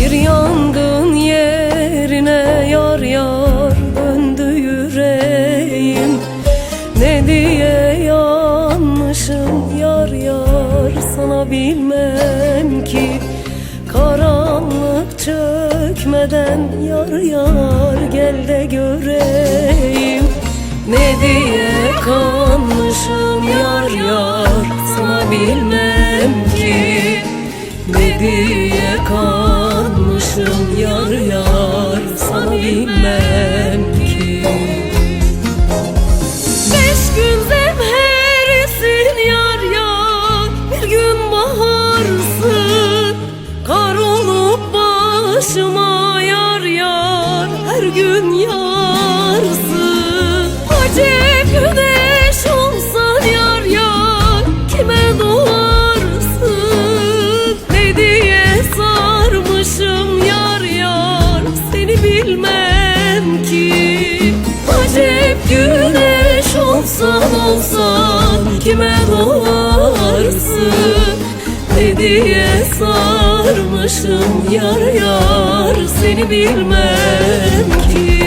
Bir yangın yerine yar yar döndü yüreğim. Ne diye yanmışım yar yar sana bilmem ki. Karanlık çökmeden yar yar gel de göreyim. Ne diye kanmışım yar yar sana bilmem ki. Ne diye kanmışım yar güneş olsan olsan Kime doğarsın Ne diye sarmışım yar yar Seni bilmem ki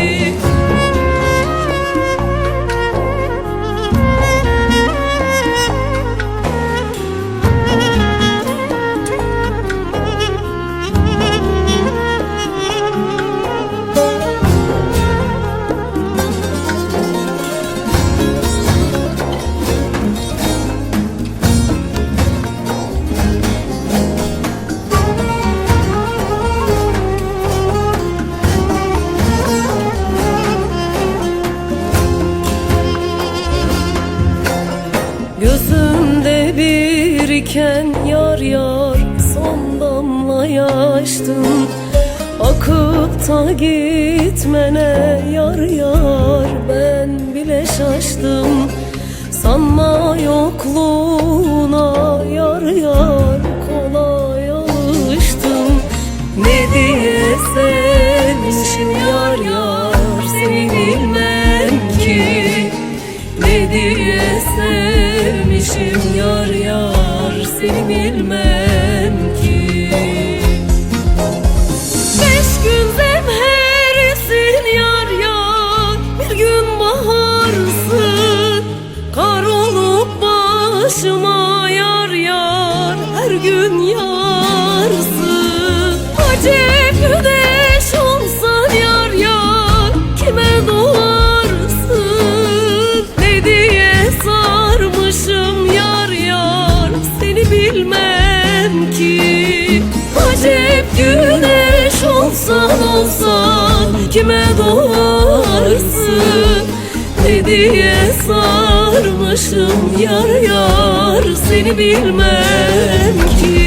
biriken yar yar son damla yaştım Akıp da gitmene yar yar başıma yar yar Her gün yarsın. Acep güneş olsan yar yar Kime doğarsın Ne diye sarmışım yar yar Seni bilmem ki. Acep güneş olsan olsan Kime doğarsın Ne diye sarmışım yar yar. Seni bilmem ki